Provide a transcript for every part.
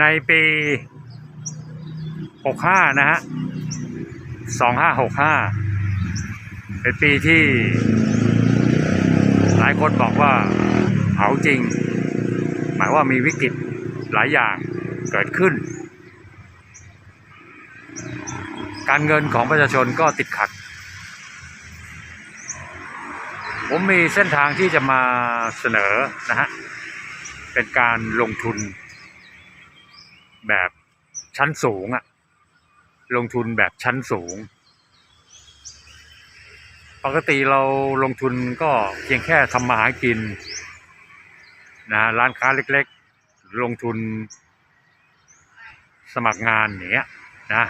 ในปีหกห้านะฮะสองห้าหกห้าเป็นปีที่ หลายคนบอกว่าเผาจริง หมายว่ามีวิกฤตหลายอย่างเกิดขึ้น การเงินของประชาชนก็ติดขัด ผมมีเส้นทางที่จะมาเสนอนะฮะ เป็นการลงทุน แบบชั้นสูงอะลงทุนแบบชั้นสูง ปกติเราลงทุนก็เพียงแค่ทำมาหากินนะร้านค้าเล็กๆ ลงทุนสมัครงานอย่างเงี้ยนะ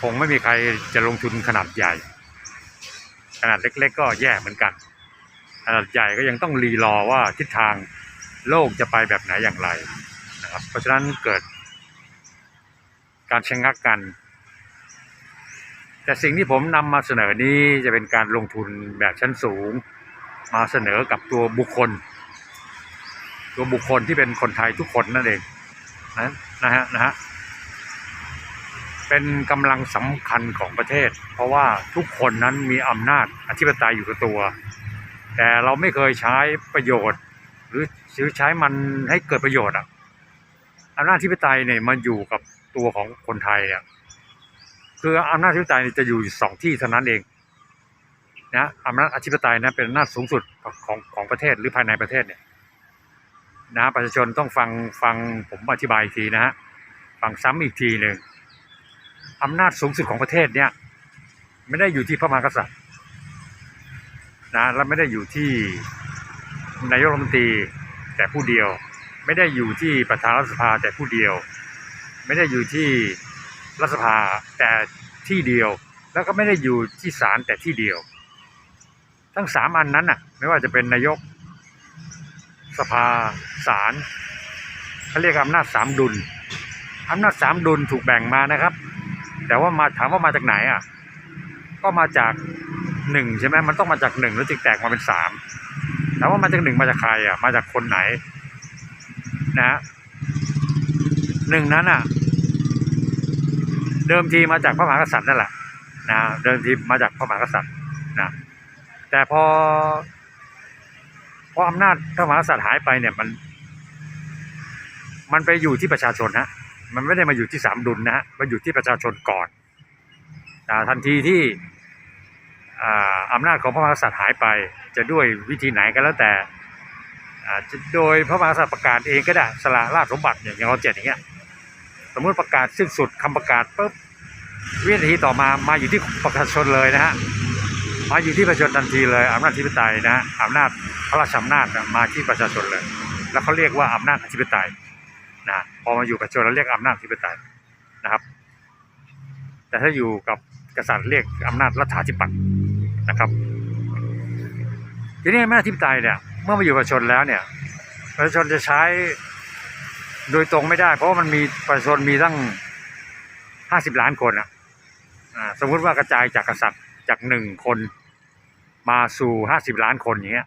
คงไม่มีใครจะลงทุนขนาดใหญ่ ขนาดเล็ก ๆ ก็แย่เหมือนกัน ขนาดใหญ่ก็ยังต้องรีรอว่าทิศทางโลกจะไปแบบไหนอย่างไร นะครับ เพราะฉะนั้นเกิด การชะงักกัน แต่สิ่งที่ผมนำมาเสนอนี้จะเป็นการลงทุนแบบชั้นสูง มาเสนอกับตัวบุคคล ตัวบุคคลที่เป็นคนไทยทุกคนนั่นเองนะนะฮะนะฮะเป็นกำลังสำคัญของประเทศ เพราะว่าทุกคนนั้นมีอำนาจอธิปไตยอยู่กับตัว แต่เราไม่เคยใช้ประโยชน์ หรือหรือใช้มันให้เกิดประโยชน์อะ อำนาจอธิปไตยเนี่ยมันอยู่กับตัวของคนไทยเนี่ยคืออำนาจอธิปไตยจะอยู่สองที่เท่านั้นเองนะอำนาจอธิปไตยนะเป็นอำนาจสูงสุดของของประเทศหรือภายในประเทศเนี่ยนะประชาชนต้องฟังฟังผมอธิบายอีกทีนะฮะฟังซ้ำอีกทีหนึ่งอำนาจสูงสุดของประเทศเนี่ยไม่ได้อยู่ที่พระมหากษัตริย์นะและไม่ได้อยู่ที่นายกรัฐมนตรีแต่ผู้เดียว ไม่ได้อยู่ที่ประธานรัฐสภาแต่ผู้เดียว ไม่ได้อยู่ที่รัฐสภาแต่ที่เดียว แล้วก็ไม่ได้อยู่ที่ศาลแต่ที่เดียว ทั้งสามอันนั้นน่ะ ไม่ว่าจะเป็นนายก สภาศาลเขาเรียกอำนาจสามดุลอำนาจสามดุลถูกแบ่งมานะครับ แต่ว่ามาถามว่ามาจากไหนอะ ก็มาจากหนึ่งใช่ไหมมันต้องมาจากหนึ่งแล้วจึงแตกมาเป็นสามถามว่ามาจากหนึ่งมาจากใครอะ มาจากคนไหน นะหนึ่งนั้นอะ เดิมทีมาจากพระมหากษัตริย์นั่นแหละนะเดิมทีมาจากพระมหากษัตริย์นะแต่พอพออำนาจพระมหากษัตริย์หายไปเนี่ยมัน มันไปอยู่ที่ประชาชนฮะมันไม่ได้มาอยู่ที่สามดุลนะฮะมันอยู่ที่ประชาชนก่อนนะทันทีที่อ่าอำนาจของพระมหากษัตริย์หายไป จะด้วยวิธีไหนก็แล้วแต่ อาจะโดยพระมหากษัตริย์ประกาศเองก็ได้สละราชสมบัติอย่างอย่างเราเจ็ดอย่างเงี้ยสมมติประกาศสิ้นสุดคำประกาศปุ๊บวินาทีต่อมามาอยู่ที่ประชาชนเลยนะฮะมาอยู่ที่ประชาชนทันทีเลยอำนาจอธิปไตยนะฮะอำนาจพระราชอำนาจมาที่ประชาชนเลย แล้วเขาเรียกว่าอำนาจอธิปไตยนะพอมาอยู่กับประชาชนแล้วเรียกอำนาจอธิปไตยนะครับ แต่ถ้าอยู่กับกษัตริย์เรียกอำนาจรัฐาธิปัตย์นะครับทีนี้อำนาจอธิปไตยเนี่ย เมื่อมาอยู่ประชาชนแล้วเนี่ย ประชาชนจะใช้โดยตรงไม่ได้ เพราะมันมีประชาชนมีตั้งห้าสิบล้านคนอะอ่าสมมุติว่ากระจายจากกษัตริย์จากหนึ่งคนมาสู่ห้าสิบล้านคนอย่างเงี้ย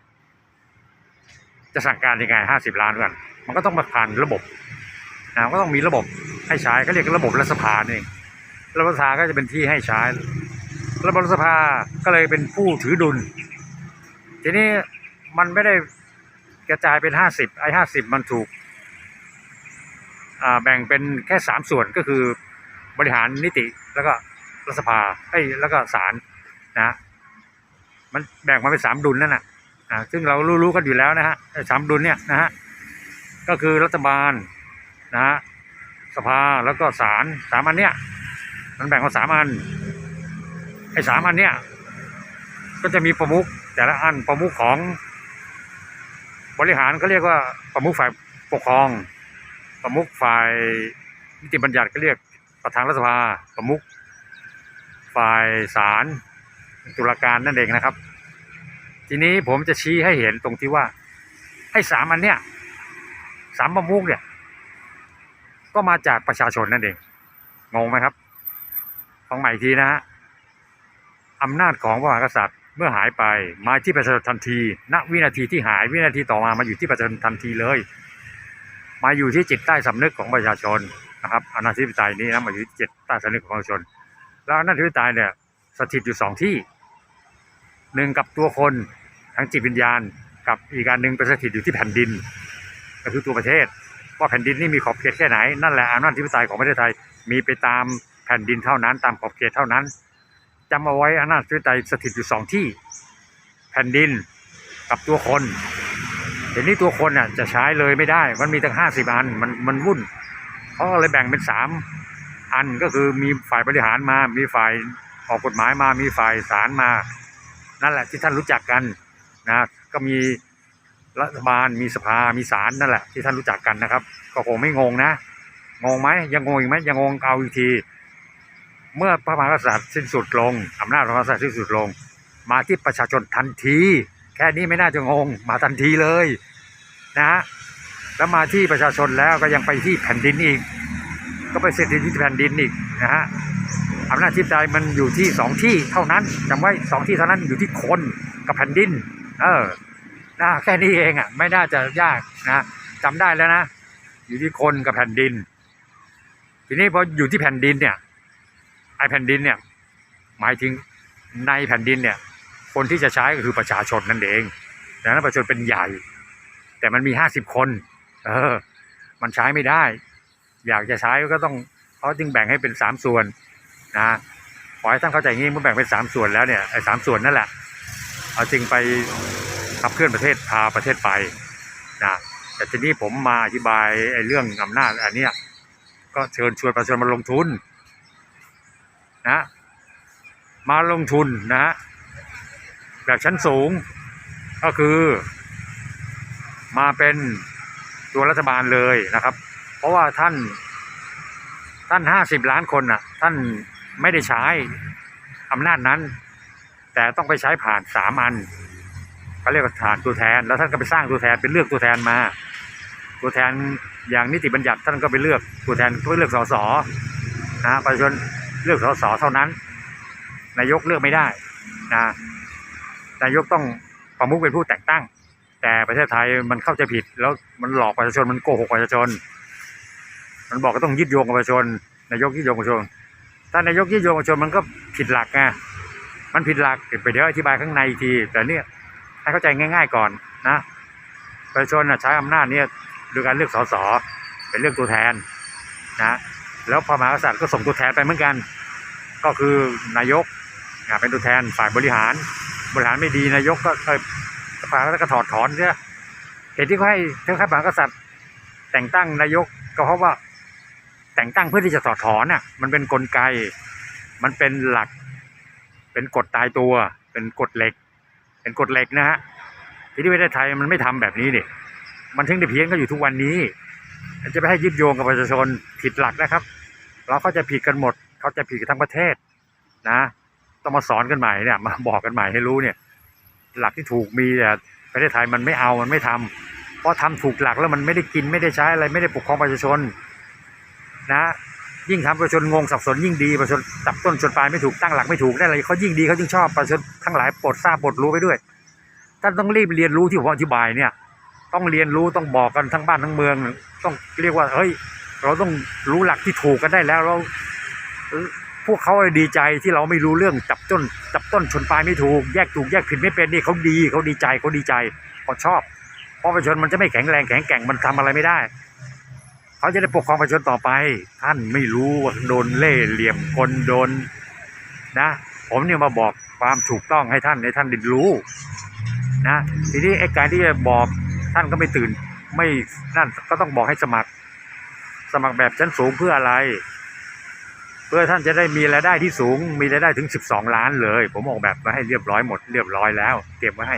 จะสั่งการยังไงห้าสิบล้านกันมันก็ต้องมาผ่านระบบนะก็ต้องมีระบบให้ใช้เขาเรียกระบบรัฐสภานี่เองรัฐสภาก็จะเป็นที่ให้ใช้ ระบบรัฐสภาก็เลยเป็นผู้ถือดุล ทีนี้ มันไม่ได้กระจายเป็นห้าสิบไอ้ห้าสิบมันถูกแบ่งเป็นแค่สามส่วนก็คือบริหารนิติแล้วก็รัฐสภาไอ้แล้วก็ศาลนะมันแบ่งมาเป็นสามดุลนั่นน่ะอ่าซึ่งเรารู้ๆกันอยู่แล้วนะฮะไอสามดุลเนี่ยนะฮะก็คือรัฐบาลนะฮะสภาแล้วก็ศาลสามอันเนี้ยมันแบ่งมาสามอันไอ้สามอันเนี้ยก็จะมีประมุขแต่ละอันประมุขของ บริหารเขาเรียกว่าประมุขฝ่ายปกครอง ประมุขฝ่ายนิติบัญญัติก็เรียกประธานรัฐสภาประมุขฝ่ายศาลตุลาการนั่นเองนะครับ ทีนี้ผมจะชี้ให้เห็นตรงที่ว่า ให้สามอันเนี้ยสามประมุขเนี่ย ก็มาจากประชาชนนั่นเองงงไหมครับฟังใหม่ทีนะฮะอำนาจของพระมหากษัตริย์ เมื่อหายไปมาที่ประชาชนทันที ณ วินาทีที่หายวินาทีต่อมามาอยู่ที่ประชาชนทันทีเลย มาอยู่ที่จิตใต้สำนึกของประชาชนนะครับอนาธิปไตยนี้นะมาอยู่ที่จิตใต้สำนึกของประชาชน แล้วอนาธิปไตยเนี่ยสถิตอยู่สองที่หนึ่งกับตัวคนทั้งจิตวิญญาณ กับอีกการหนึ่งเป็นสถิตอยู่ที่แผ่นดิน ก็คือตัวประเทศว่าแผ่นดินนี่มีขอบเขตแค่ไหนนั่นแหละอำนาจธิปไตยของประเทศไทยมีไปตามแผ่นดินเท่านั้น ตามขอบเขตเท่านั้น จำเอาไว้อำนาจธิปไตยสถิตอยู่สองที่ แผ่นดินกับตัวคนเดี๋ยวนี้ตัวคนอะจะใช้เลยไม่ได้ มันมีตั้งห้าสิบอันมันมันวุ่นเขาก็เลยแบ่งเป็นสามอันก็คือมีฝ่ายบริหารมา มีฝ่ายออกกฎหมายมา มีฝ่ายศาลมา นั่นแหละที่ท่านรู้จักกันนะก็มีรัฐบาลมีสภามีศาลนั่นแหละที่ท่านรู้จักกันนะครับ ก็คงไม่งงนะ งงไหมยังงงอีกไหมยังงงเอาอีกที เมื่อพระมหากษัตริย์สิ้นสุดลงอำนาจพระมหากษัตริย์สิ้นสุดลง มาที่ประชาชนทันที แค่นี้ไม่น่าจะงง มาทันทีเลยนะฮะแล้วมาที่ประชาชนแล้วก็ยังไปที่แผ่นดินอีก ก็ไปเสร็จที่แผ่นดินอีกนะฮะอำนาจที่ใจมันอยู่ที่สองที่เท่านั้นจำไว้สองที่เท่านั้นอยู่ที่คนกับแผ่นดิน เออนะแค่นี้เองอะ ไม่น่าจะยากนะจำได้แล้วนะ อยู่ที่คนกับแผ่นดิน ทีนี้พออยู่ที่แผ่นดินเนี่ย ไอแผ่นดินเนี่ยหมายถึงในแผ่นดินเนี่ยคนที่จะใช้ก็คือประชาชนนั่นเองดังนั้นประชาชนเป็นใหญ่ แต่มันมีห้าสิบคน เออ มันใช้ไม่ได้ อยากจะใช้ก็ต้องเขาจึงแบ่งให้เป็นสามส่วนนะขอให้ท่านเข้าใจงี้เมื่อแบ่งเป็นสามส่วนแล้วเนี่ยไอ้สามส่วนนั่นแหละเอาจึงไปขับเคลื่อนประเทศพาประเทศไปนะแต่ทีนี้ผมมาอธิบายไอ้เรื่องอำนาจอันเนี้ยก็เชิญชวนประชาชนมาลงทุน นะมาลงทุนนะฮะแบบชั้นสูงก็คือ มาเป็นตัวรัฐบาลเลยนะครับ เพราะว่าท่าน ท่านห้าสิบล้านคนน่ะ ท่านไม่ได้ใช้อำนาจนั้น แต่ต้องไปใช้ผ่านสามอันเขาเรียกว่าผ่านตัวแทน แล้วท่านก็ไปสร้างตัวแทนเป็นเลือกตัวแทนมา ตัวแทนอย่างนิติบัญญัติท่านก็ไปเลือกตัวแทนเพื่อเลือกสสนะฮะประชาชน เลือกสสเท่านั้น นายกเลือกไม่ได้นะนายกต้องประมุขเป็นผู้แต่งตั้ง แต่ประเทศไทยมันเข้าใจผิด แล้วมันหลอกประชาชนมันโกหกประชาชน มันบอกก็ต้องยึดโยงกับประชาชน นายกยึดโยงประชาชนถ้านายกยึดโยงประชาชนมันก็ผิดหลักไงมันผิดหลักเดี๋ยวไปเดี๋ยวอธิบายข้างในที แต่เนี่ยให้เข้าใจง่าย ๆก่อนนะประชาชนน่ะใช้อำนาจเนี่ยโดยการเลือกสสเป็นเลือกตัวแทนนะแล้วพระมหากษัตริย์ก็ส่งตัวแทนไปเหมือนกัน ก็คือนายกเป็นตัวแทนฝ่ายบริหาร บริหารไม่ดีนายกก็เคยสภาก็ถอดถอนใช่ไหมเหตุที่เขาให้ที่เขาให้พระมหากษัตริย์ แต่งตั้งนายกก็เพราะว่าแต่งตั้งเพื่อที่จะถอดถอนน่ะมันเป็นนกลไก มันเป็นหลัก เป็นกฎตายตัว เป็นกฎเหล็ก เป็นกฎเหล็กนะฮะที่ที่ประเทศไทยมันไม่ทำแบบนี้เนี่ยมันถึงได้เพี้ยนก็อยู่ทุกวันนี้จะไปให้ยึดโยงกับประชาชนผิดหลักนะครับ เราเข้าใจผิดกันหมด เขาใจะผิดกันทั้งประเทศนะ ต้องมาสอนกันใหม่เนี่ยมาบอกกันใหม่ให้รู้เนี่ย หลักที่ถูกมีแต่ประเทศไทยมันไม่เอามันไม่ทำเพราะทำถูกหลักแล้วมันไม่ได้กินไม่ได้ใช้อะไรไม่ได้ปกครองประชาชน นะ ยิ่งทำประชาชนงงสับสนยิ่งดีประชาชนจับต้นชนปลายไม่ถูกตั้งหลักไม่ถูกได้อะไรเขายิ่งดีเขายิ่งชอบประชาชนทั้งหลายปรดทราบปรดรู้ไปด้วยท่านต้องรีบเรียนรู้ที่ผมอธิบายเนี่ย ต้องเรียนรู้ต้องบอกกันทั้งบ้านทั้งเมือง ต้องเรียกว่าเฮ้ย เราต้องรู้หลักที่ถูกกันได้แล้วเรา พวกเขาดีใจที่เราไม่รู้เรื่องจับต้นจับต้นชนปลายไม่ถูกแยกถูกแยกผิดไม่เป็นนี่เขาดีเขาดีใจเขาดีใจเขาชอบเพราะประชาชนมันจะไม่แข็งแรงแข็งแกร่งมันทำอะไรไม่ได้ เขาจะได้ปกครองประชาชนต่อไป ท่านไม่รู้ว่าโดนเล่ห์เหลี่ยมคนโดนนะ ผมเนี่ยมาบอกความถูกต้องให้ท่านให้ท่านได้รู้นะทีนี้ไอ้การที่จะบอกท่านก็ไม่ตื่น ไม่นั่นก็ต้องบอกให้สมัคร สมัครแบบชั้นสูงเพื่ออะไร เพื่อท่านจะได้มีรายได้ที่สูง มีรายได้ถึง 12 ล้านเลย ผมออกแบบมาให้เรียบร้อยหมดเรียบร้อยแล้วเก็บไว้ให้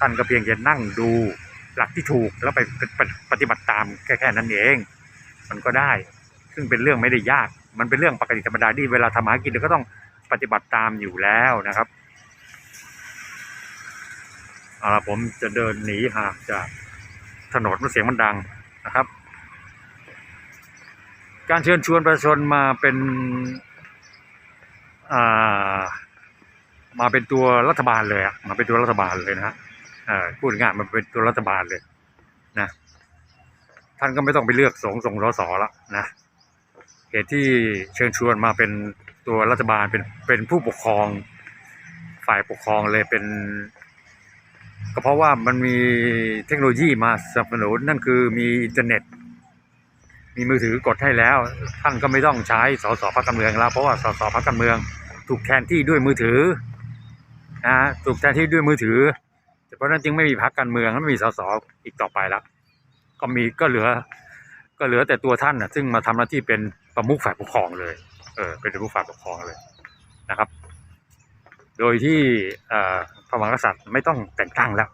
ท่านก็เพียงจะนั่งดูหลักที่ถูกแล้วไปปฏิปฏิบัติตามแค่แค่นั้นเอง มันก็ได้ ซึ่งเป็นเรื่องไม่ได้ยาก มันเป็นเรื่องปกติธรรมดาที่เวลาทำหากินเราก็ต้องปฏิบัติตามอยู่แล้วนะครับเอาล่ะผมจะเดินหนีห่างจากถนนมันเสียงมันดังนะครับ การเชิญชวนประชาชนมาเป็นอ่ามาเป็นตัวรัฐบาลเลยอะมาเป็นตัวรัฐบาลเลยนะฮะเอ่อพูดง่ายๆมันเป็นตัวรัฐบาลเลยนะท่านก็ไม่ต้องไปเลือกสงส่งสสแล้วนะเหตุที่เชิญชวนมาเป็นตัวรัฐบาลเป็นเป็นผู้ปกครองฝ่ายปกครองเลยเป็นก็เพราะว่ามันมีเทคโนโลยีมาสนับสนุนนั่นคือมีอินเทอร์เน็ต มีมือถือกดให้แล้ว ท่านก็ไม่ต้องใช้สสพักการเมืองแล้วเพราะว่าสสพักการเมือง ถูกแทนที่ด้วยมือถือนะถูกแทนที่ด้วยมือถือเพราะนั้นจึงไม่มีพักการเมืองไม่มีสสอีกต่อไปแล้วก็มีก็เหลือ ก็เหลือแต่ตัวท่านนะซึ่งมาทำหน้าที่เป็นประมุขฝ่ายปกครองเลย เออเป็นประมุขฝ่ายปกครองเลยนะครับ โดยที่พระมหากษัตริย์ไม่ต้องแต่งตั้งแล้ว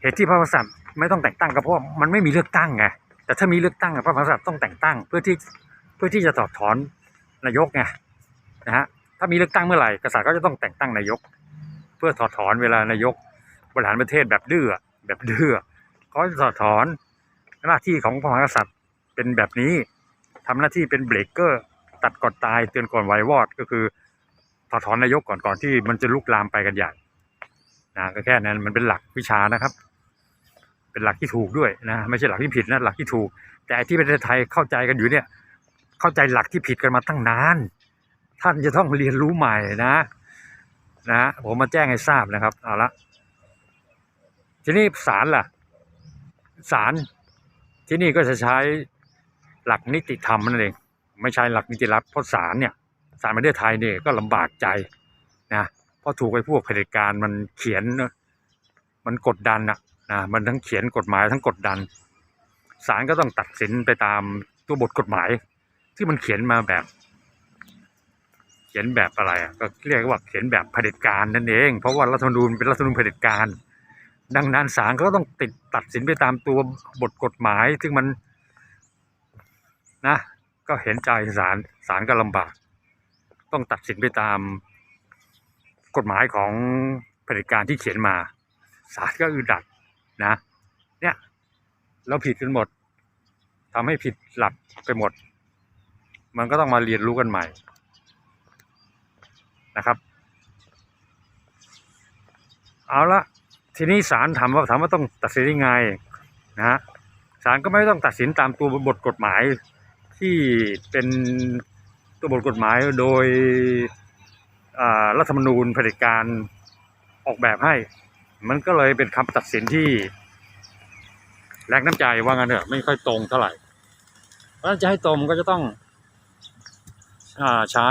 เหตุที่พระมหากษัตริย์ไม่ต้องแต่งตั้งก็เพราะมันไม่มีเลือกตั้งไง แต่ถ้ามีเลือกตั้งพระมหากษัตริย์ต้องแต่งตั้ง เพื่อที่เพื่อที่จะถอดถอนนายกไงนะฮะถ้ามีเลือกตั้งเมื่อไหร่กษัตริย์ก็จะต้องแต่งตั้งนายก เพื่อถอดถอนเวลานายกบริหารประเทศแบบดื้อแบบดื้อเขาจะถอดถอนหน้าที่ของพระมหากษัตริย์เป็นแบบนี้ทำหน้าที่เป็นเบรกเกอร์ตัดก่อนตายเตือนก่อนไววอดก็คือถอดถอนนายกก่อนก่อนที่มันจะลุกลามไปกันใหญ่นะก็แค่นั้นมันเป็นหลักวิชานะครับ เป็นหลักที่ถูกด้วยนะไม่ใช่หลักที่ผิดนะหลักที่ถูก แต่ที่ประเทศไทยเข้าใจกันอยู่เนี่ย เข้าใจหลักที่ผิดกันมาตั้งนาน ท่านจะต้องเรียนรู้ใหม่นะ นะผมมาแจ้งให้ทราบนะครับเอาละทีนี้ศาลล่ะศาลที่นี่ก็จะใช้หลักนิติธรรมนั่นเองไม่ใช่หลักนิติรัฐเพราะศาลเนี่ยศาลประเทศไทยเนี่ยก็ลำบากใจนะเพราะถูกไอ้พวกเผด็จการมันเขียนมันกดดันอะ นะมันทั้งเขียนกฎหมายทั้งกดดันศาลก็ต้องตัดสินไปตามตัวบทกฎหมาย ที่มันเขียนมาแบบ เขียนแบบอะไรอะก็เรียกว่าเขียนแบบเผด็จการนั่นเอง เพราะว่ารัฐธรรมนูญเป็นรัฐธรรมนูญเผด็จการ ดังนั้นศาลก็ต้องติดตัดสินไปตามตัวบทกฎหมาย ซึ่งมันนะก็เห็นใจศาลศาลก็ลำบาก ต้องตัดสินไปตามกฎหมายของเผด็จการที่เขียนมาศาลก็อึดอัด นะ เนี่ยเราผิดกันหมดทำให้ผิดหลักไปหมด มันก็ต้องมาเรียนรู้กันใหม่นะครับ เอาละทีนี้ศาลถามว่าถามว่าต้องตัดสินยังไงนะฮะศาลก็ไม่ต้องตัดสินตามตัวบทกฎหมายที่เป็นตัวบทกฎหมายโดยรัฐธรรมนูญเผด็จการออกแบบให้ มันก็เลยเป็นคำตัดสินที่แรงน้ำใจว่างั้นเถอะไม่ค่อยตรงเท่าไหร่เพราะจะให้ตรงก็จะต้องอ่าใช้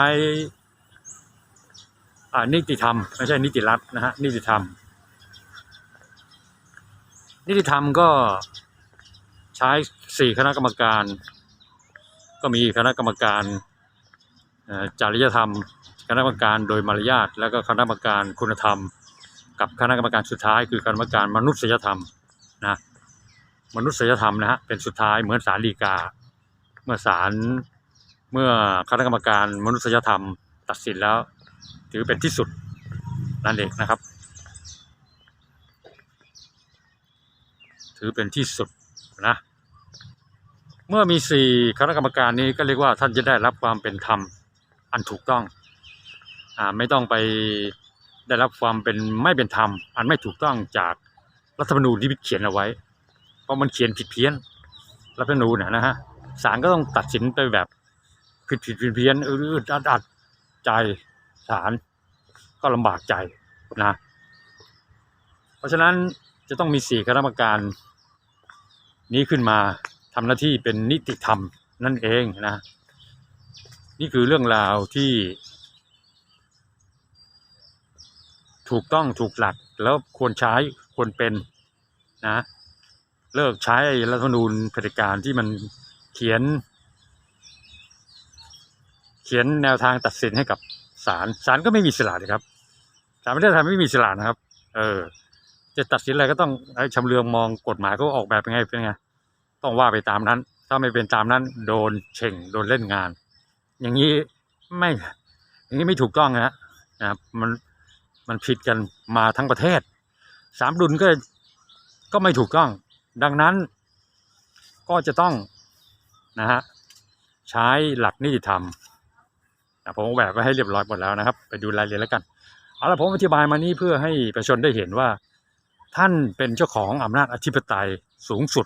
อ่านิติธรรม ไม่ใช่นิติรัฐนะฮะนิติธรรม นิติธรรมก็ใช้สี่คณะกรรมการ ก็มีคณะกรรมการจริยธรรม คณะกรรมการโดยมารยาทแล้วก็คณะกรรมการคุณธรรม กับคณะกรรมการสุดท้ายคือคณะกรรมการมนุษยธรรมนะมนุษยธรรมนะฮะเป็นสุดท้ายเหมือนศาลฎีกา เมื่อศาลเมื่อคณะกรรมการมนุษยธรรม ตัดสินแล้ว ถือเป็นที่สุดนั่นเองนะครับ ถือเป็นที่สุดนะเมื่อมีสี่คณะกรรมการนี้ก็เรียกว่าท่านจะได้รับความเป็นธรรมอันถูกต้องอ่าไม่ต้องไป ได้รับความเป็นไม่เป็นธรรม อันไม่ถูกต้องจากรัฐธรรมนูญที่เขียนเอาไว้ เพราะมันเขียนผิดเพี้ยนรัฐธรรมนูญนะนะฮะศาลก็ต้องตัดสินไปแบบผิดผิดเพี้ยนเพี้ยนอืดอัดอัดใจศาลก็ลำบากใจนะ เพราะฉะนั้นจะต้องมีสี่คณะกรรมการ นี้ขึ้นมาทำหน้าที่เป็นนิติธรรมนั่นเองนะ นี่คือเรื่องราวที่ ถูกต้องถูกหลักแล้วควรใช้ควรเป็นนะ เลิกใช้รัฐธรรมนูญเผด็จการที่มันเขียน เขียนแนวทางตัดสินให้กับศาลศาลก็ไม่มีอิสระเลยครับศาลประเทศไทยไม่มีอิสระนะครับ เออ จะตัดสินอะไรก็ต้องไอ้ชำเลืองมองกฎหมายเขาออกแบบยังไงเป็นไงต้องว่าไปตามนั้น ถ้าไม่เป็นตามนั้น โดนเช่งโดนเล่นงาน อย่างนี้ไม่อย่างนี้ไม่ถูกต้องนะนะครับมัน มันผิดกันมาทั้งประเทศสามดุลก็ก็ไม่ถูกต้อง ดังนั้นก็จะต้องนะฮะใช้หลักนิติธรรมผมแบบไว้ให้เรียบร้อยหมดแล้วนะครับ ไปดูรายละเอียดแล้วกันเอาละผมอธิบายมานี้เพื่อให้ประชาชนได้เห็นว่า ท่านเป็นเจ้าของอำนาจอธิปไตยสูงสุด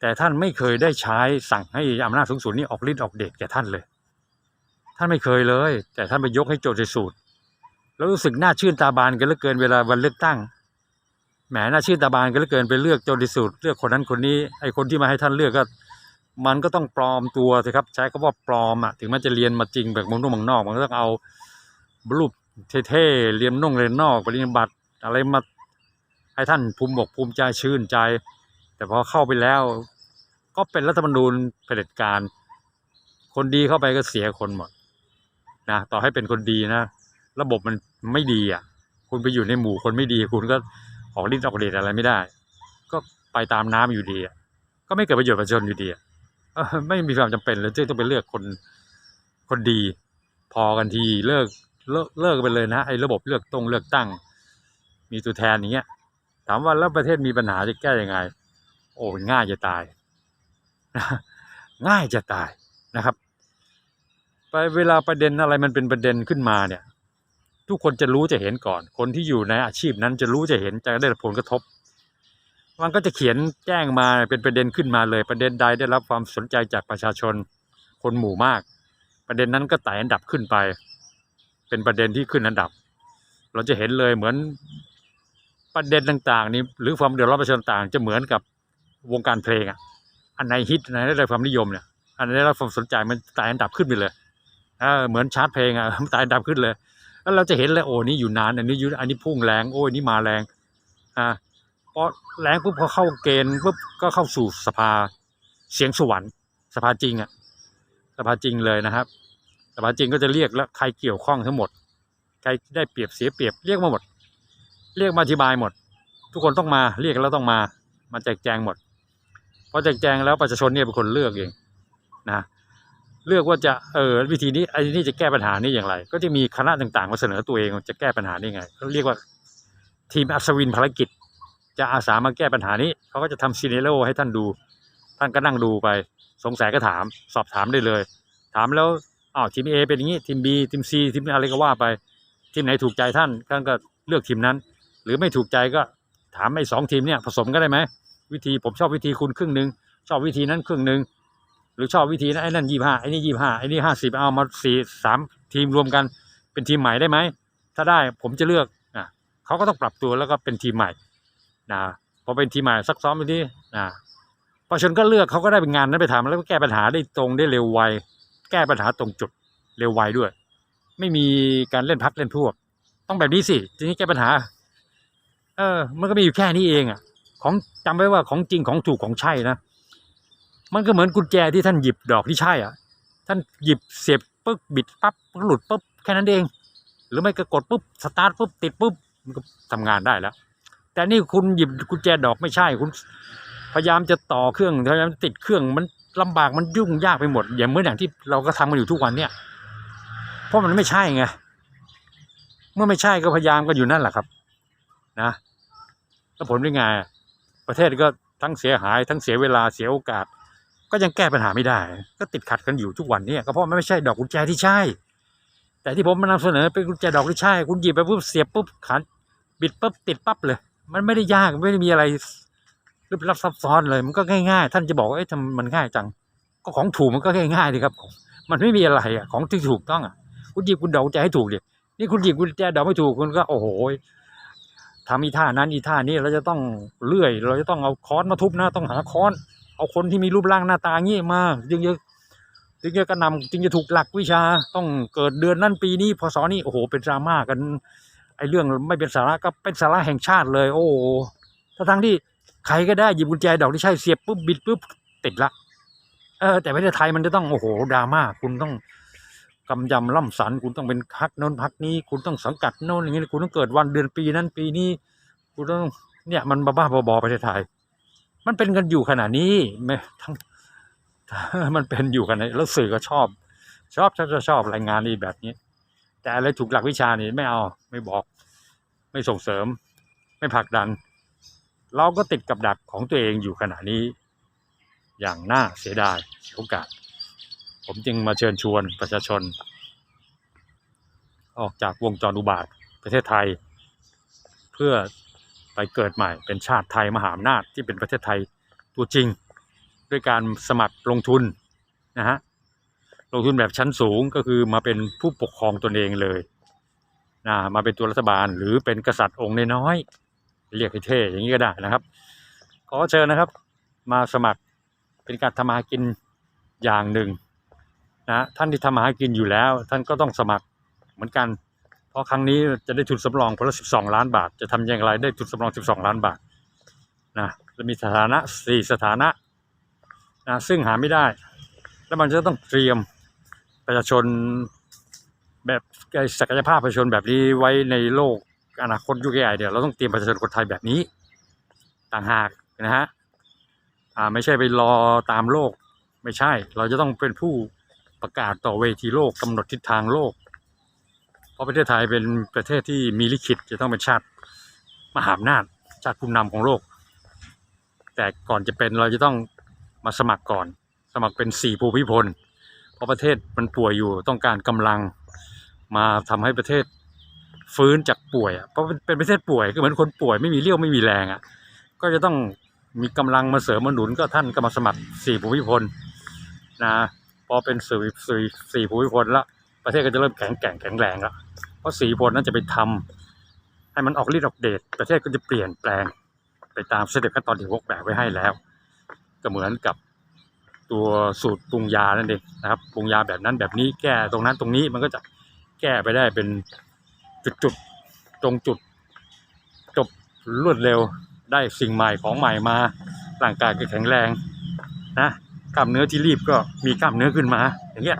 แต่ท่านไม่เคยได้ใช้สั่งให้อำนาจสูงสุดนี่ออกฤทธิ์ออกเดชแก่ท่านเลย ท่านไม่เคยเลย แต่ท่านไปยกให้โจทย์สูตร แล้วรู้สึกน่าชื่นตาบานกันเหลือเกินเวลาวันเลือกตั้งแหมน่าชื่นตาบานกันเหลือเกินไปเลือกโจทย์สูตรเลือกคนนั้นคนนี้ไอ้คนที่มาให้ท่านเลือกก็ มันก็ต้องปลอมตัวสิครับ ใช้คำว่าปลอมอะถึงมันจะเรียนมาจริงแบบมืองนอกมืองนอก มันก็ต้องเอารูปเท่ๆเรียนน่งเรียนนอกปริญญาบัตรอะไรมาให้ท่านภูมิอกภูมิใจชื่นใจ แต่พอเข้าไปแล้ว ก็เป็นรัฐธรรมนูญเผด็จการ คนดีเข้าไปก็เสียคนหมดนะต่อให้เป็นคนดีนะ ระบบมันไม่ดีอะ คุณไปอยู่ในหมู่คนไม่ดี คุณก็ออกฤทธิ์ออกเดชอะไรไม่ได้ ก็ไปตามน้ำอยู่ดีอะก็ไม่เกิดประโยชน์ประชนอยู่ดีอะไม่มีความจำเป็นเลยที่ต้องไปเลือกคนคนดี พอกันทีเลิกเลิกเลิกไปเลยนะไอ้ระบบเลือกตรงเลือกตั้ง มีตัวแทนอย่างเงี้ย ถามว่าแล้วประเทศมีปัญหาจะแก้ยังไง โอ้ง่ายจะตาย ง่ายจะตายนะครับ ไปเวลาประเด็นอะไรมันเป็นประเด็นขึ้นมาเนี่ย ทุกคนจะรู้จะเห็นก่อน คนที่อยู่ในอาชีพนั้นจะรู้จะเห็นจะได้รับผลกระทบ มันก็จะเขียนแจ้งมาเป็นประเด็นขึ้นมาเลย ประเด็นใดได้รับความสนใจจากประชาชน คนหมู่มาก ประเด็นนั้นก็ไต่อันดับขึ้นไป เป็นประเด็นที่ขึ้นอันดับ เราจะเห็นเลยเหมือนประเด็นต่างๆ นี้หรือความเดือดร้อนประชาชนต่างจะเหมือนกับวงการเพลงอะอันไหนฮิตอันไหนได้รับความนิยมเนี่ยอันไหนได้รับความสนใจมันไต่อันดับขึ้นไปเลยเออเหมือนชาร์ตเพลงอะมันไต่อันดับขึ้นเลย แล้วเราจะเห็นเลยโอ้นี่อยู่นานอันนี้อยู่อันนี้พุ่งแรงโอ้ยนี่มาแรงอ่าพอแรงปุ๊บพอเข้าเกณฑ์ปุ๊บก็เข้าสู่สภาเสียงสวรรค์ สภาจริงอะสภาจริงเลยนะครับ สภาจริงก็จะเรียกแล้วใครเกี่ยวข้องทั้งหมด ใครได้เปรียบเสียเปรียบเรียกมาหมด เรียกมาอธิบายหมด ทุกคนต้องมาเรียกแล้วต้องมามาแจกแจงหมดพอแจกแจงแล้วประชาชนเนี่ยเป็นคนเลือกเองนะ เลือกว่าจะเออวิธีนี้ไอ้นี่จะแก้ปัญหานี้อย่างไร ก็จะมีคณะต่างๆ มาเสนอตัวเองจะแก้ปัญหานี้ไงเขาเรียกว่าทีมอัศวินภารกิจ จะอาสามาแก้ปัญหานี้เขาก็จะทำซีเนโรให้ท่านดู ท่านก็นั่งดูไป สงสัยก็ถาม สอบถามได้เลย ถามแล้วอ้าวทีม A เป็นอย่างนี้ทีม B ทีม C ทีมอะไรก็ว่าไปทีมไหนถูกใจท่านท่านก็เลือกทีมนั้น หรือไม่ถูกใจก็ถามไอ้สองทีมเนี่ยผสมกันได้ไหมวิธีผมชอบวิธีคุณครึ่งหนึ่งชอบวิธีนั้นครึ่งหนึ่ง หรือชอบวิธีนั้นไอ้นั่นยี่ห้าไอ้นี่ยี่ห้าไอ้นี่ห้าสิบเอามาสี่สามทีมรวมกันเป็นทีมใหม่ได้ไหมถ้าได้ผมจะเลือกอะเขาก็ต้องปรับตัวแล้วก็เป็นทีมใหม่นะพอเป็นทีมใหม่ซักซ้อมไปที่นะประชาชนก็เลือกเขาก็ได้เป็นงานนั้นไปทำแล้วก็แก้ปัญหาได้ตรงได้เร็วไวแก้ปัญหาตรงจุดเร็วไวด้วย ไม่มีการเล่นพักเล่นพวก ต้องแบบนี้สิทีนี้แก้ปัญหา เออ มันก็มีอยู่แค่นี้เองอะ ของจำไว้ว่าของจริงของถูกของใช่นะ มันก็เหมือนกุญแจที่ท่านหยิบดอกที่ใช่อะ ท่านหยิบเสียบปึ๊บบิดปั๊บหลุดปุ๊บแค่นั้นเอง หรือไม่ก็กดปุ๊บสตาร์ทปุ๊บติดปุ๊บมันก็ทำงานได้แล้ว แต่นี่คุณหยิบกุญแจดอกไม่ใช่คุณ พยายามจะต่อเครื่องพยายามติดเครื่องมันลำบากมันยุ่งยากไปหมด อย่างเมื่ออย่างที่เราก็ทำกันอยู่ทุกวันเนี่ย เพราะมันไม่ใช่ไงเมื่อไม่ใช่ก็พยายามกันอยู่นั่นแหละครับ นะแล้วผลเป็นไง ประเทศก็ทั้งเสียหาย ทั้งเสียเวลาเสียโอกาส ก็ยังแก้ปัญหาไม่ได้ ก็ติดขัดกันอยู่ทุกวันเนี่ยก็เพราะมันไม่ใช่ดอกกุญแจที่ใช่ แต่ที่ผมมานำเสนอเป็นกุญแจดอกที่ใช่ คุณหยิบไปปุ๊บเสียบปุ๊บขันบิดปุ๊บติดปั๊บเลย มันไม่ได้ยากไม่ได้มีอะไรลึกลับซับซ้อนเลย มันก็ง่ายๆ ท่านจะบอกว่าเอ๊ะทำมันง่ายจัง ก็ของถูกมันก็ง่ายๆดีครับ มันไม่มีอะไรอะของที่ถูกต้องอะคุณหยิบคุณดอกกุญแจให้ถูกดินี่คุณหยิบกุญแจดอกไม่ถูกคุณก็โอ้โหทำอีท่านั้นอีท่านี้เราจะต้องเลื่อย เราจะต้องเอาค้อนมาทุบนะต้องหาค้อน เอาคนที่มีรูปร่างหน้าตางี้มาจึงจะจึงจะกระนำจึงจะถูกหลักวิชาต้องเกิดเดือนนั้นปีนี้พศนี้โอ้โห เป็นดราม่ากัน ไอ้เรื่องไม่เป็นสาระก็เป็นสาระแห่งชาติเลย โอ้โหถ้าทั้งที่ใครก็ได้หยิบกุญแจดอกที่ใช่เสียบปุ๊บบิดปุ๊บติดละเออแต่ประเทศไทยมันจะต้องโอ้โหดราม่าคุณต้องกำยำล่ำสันคุณต้องเป็นพักโน้นพักนี้ คุณต้องสังกัดโน้นอย่างนี้คุณต้องเกิดวันเดือนปีนั้นปีนี้คุณต้องเนี่ยมันบ้าๆบอๆประเทศไทย มันเป็นกันอยู่ขนาดนี้ไม่ทั้งมันเป็นอยู่กันแล้วสื่อก็ชอบชอบ ชอบชอบชอบรายงานนี่แบบนี้ แต่อะไรถูกหลักวิชานี่ไม่เอาไม่บอก ไม่ส่งเสริม ไม่ผลักดัน เราก็ติดกับดักของตัวเองอยู่ขณะนี้ อย่างน่าเสียดายเสียโอกาส ผมจึงมาเชิญชวนประชาชน ออกจากวงจรอุบาทประเทศไทย เพื่อ ไปเกิดใหม่เป็นชาติไทยมหาอำนาจที่เป็นประเทศไทยตัวจริง ด้วยการสมัครลงทุนนะฮะลงทุนแบบชั้นสูงก็คือมาเป็นผู้ปกครองตนเองเลยนะมาเป็นตัวรัฐบาลหรือเป็นกษัตริย์องค์น้อยเรียกให้เท่อย่างนี้ก็ได้นะครับ ขอเชิญนะครับ มาสมัครเป็นการทำมาหากินอย่างหนึ่งนะท่านที่ทำมาหากินอยู่แล้ว ท่านก็ต้องสมัครเหมือนกัน เพราะครั้งนี้จะได้ทุนสำรองคนละ12 ล้านบาท จะทำอย่างไรได้ทุนสำรอง 12 ล้านบาทนะและมีสถานะสี่สถานะนะซึ่งหาไม่ได้ แล้วมันจะต้องเตรียมประชาชนแบบศักยภาพประชาชนแบบนี้ไว้ในโลกอนาคตยุคใหญ่เดี๋ยวเราต้องเตรียมประชาชนคนไทยแบบนี้ ต่างหากนะฮะอ่าไม่ใช่ไปรอตามโลกไม่ใช่ เราจะต้องเป็นผู้ประกาศต่อเวทีโลกกำหนดทิศทางโลก เพราะประเทศไทยเป็นประเทศที่มีลิขิตจะต้องเป็นชาติมหาอำนาจชาติผู้นำของโลก แต่ก่อนจะเป็นเราจะต้องมาสมัครก่อน สมัครเป็นสี่ภูมิพล เพราะประเทศมันป่วยอยู่ต้องการกำลังมาทำให้ประเทศฟื้นจากป่วยอะเพราะเป็นประเทศป่วยก็เหมือนคนป่วยไม่มีเรี่ยวไม่มีแรงอะก็จะต้องมีกำลังมาเสริมมาหนุนก็ท่านก็มาสมัครสี่ภูมิพลนะพอเป็นสี่สี่สี่ภูมิพลแล้ว ประเทศก็จะเริ่มแข็งแกร่งแข็งแรงแล้วเพราะสี่ภูมิพลนั้นจะไปทำให้มันออกฤทธิ์ออกเดชประเทศก็จะเปลี่ยนแปลงไปตามสเต็ปขั้นตอนที่วกแบบไว้ให้แล้ว ก็เหมือนกับตัวสูตรปรุงยานั่นเองนะครับปรุงยาแบบนั้นแบบนี้แก้ตรงนั้นตรงนี้มันก็จะแก้ไปได้เป็นจุดๆตรงจุด จบรวดเร็วได้สิ่งใหม่ของใหม่มาร่างกายก็แข็งแรงนะกล้ามเนื้อที่รีบก็มีกล้ามเนื้อขึ้นมาอย่างเงี้ย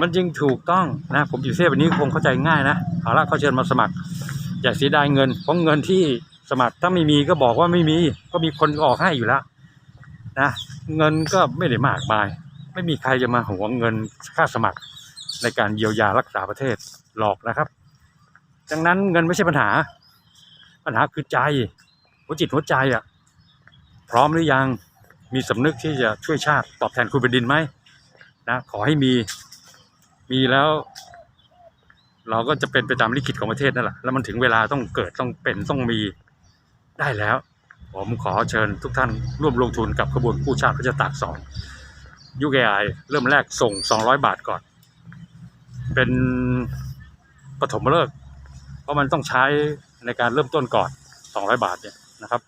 มันจึงถูกต้องนะผมอยู่เทพวันนี้คงเข้าใจง่ายนะเอาละเขาเชิญมาสมัคร อย่าเสียดายเงินเพราะเงินที่สมัครถ้าไม่มีก็บอกว่าไม่มี ก็มีคนออกให้อยู่แล้วนะเงินก็ไม่ได้มากมาย ไม่มีใครจะมาหวงเงินค่าสมัครในการเยียวยารักษาประเทศหลอกนะครับ ดังนั้นเงินไม่ใช่ปัญหา ปัญหาคือใจหัวจิตหัวใจอะ พร้อมหรือยังมีสำนึกที่จะช่วยชาติตอบแทนคุณแผ่นดินไหมนะขอให้มี มีแล้ว เราก็จะเป็นไปตามลิขิตของประเทศนั่นแหละแล้วมันถึงเวลาต้องเกิดต้องเป็นต้องมีได้แล้ว ผมขอเชิญทุกท่านร่วมลงทุนกับขบวนกู้ชาติพระเจ้าตากสองยุคไอเริ่มแรกส่ง 200 บาทก่อน เป็นปฐมฤกษ์เพราะมันต้องใช้ในการเริ่มต้นก่อน 200 บาทเนี่ยนะครับ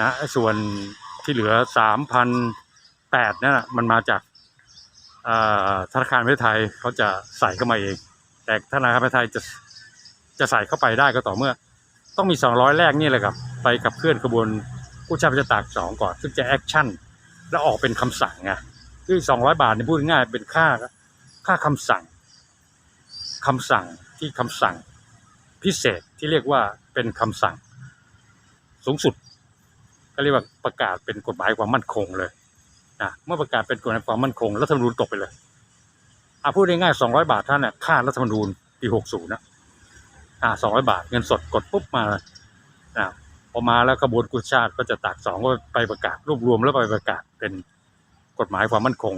นะส่วนที่เหลือ 3,008นั่นนะมันมาจาก ธนาคารประเทศไทยเขาจะใส่เข้ามาเอง แต่ธนาคารประเทศไทยจะจะใส่เข้าไปได้ก็ต่อเมื่อ ต้องมี 200 แรกนี่แหละครับ ไปกับเคลื่อนขบวนผู้ชาติพระเจ้าตากสองก่อน ซึ่งจะแอคชั่น แล้วออกเป็นคำสั่งไงคือ200 บาทนี่พูดง่ายเป็นค่าค่าคำสั่งคำสั่งที่คำสั่งพิเศษที่เรียกว่าเป็นคำสั่ง สูงสุด ก็เรียกว่าประกาศเป็นกฎหมายความมั่นคงเลย นะเมื่อประกาศเป็นกฎหมายความมั่นคงรัฐธรรมนูญตกไปเลยอะพูดง่ายๆ200บาทท่านน่ะค่ารัฐธรรมนูญปี60นย์นะอ่า200บาทเงินสดกดปุ๊บมานะพอมาแล้วกระบวนกุชาติก็จะตากสองก็ไปประกาศรวบรวมแล้วไปประกาศเป็นกฎหมายความมั่นคง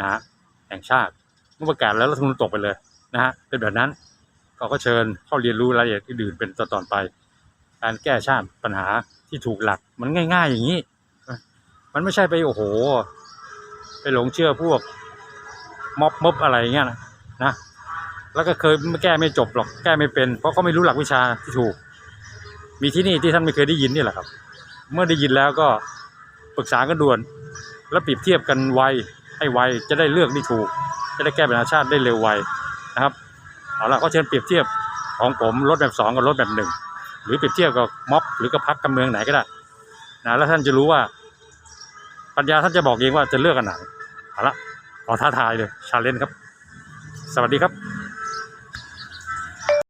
นะฮะแห่งชาติเมื่อประกาศแล้วรัฐธรรมนูญตกไปเลยนะฮะเป็นแบบนั้นก็ก็เชิญเข้าเรียนรู้รายละเอียดอื่นๆเป็นตอนๆไป การแก้ชาติปัญหาที่ถูกหลักมันง่าย ๆ อย่างนี้ มันไม่ใช่ไปโอ้โห ไปหลงเชื่อพวกม็อบม็บอะไรเงี้ยนะนะแล้วก็เคยแก้ไม่จบหรอกแก้ไม่เป็น เพราะเขาไม่รู้หลักวิชาที่ถูก มีที่นี่ที่ท่านไม่เคยได้ยินนี่แหละครับ เมื่อได้ยินแล้วก็ปรึกษากันด่วน แล้วเปรียบเทียบกันไวให้ไวจะได้เลือกได้ถูก จะได้แก้ปัญหาชาติได้เร็วไวนะครับเอาละก็เชิญเปรียบเทียบของผมรถแบบสองกับรถแบบหนึ่งหรือเปรียบเทียบกับม็อบหรือกับพรรคการเมืองไหนก็ได้นะแล้วท่านจะรู้ว่า ปัญญาท่านจะบอกเองว่าจะเลือกอันไหนเอาละขอท้าทายเลยชาเลนจ์ครับ สวัสดีครับ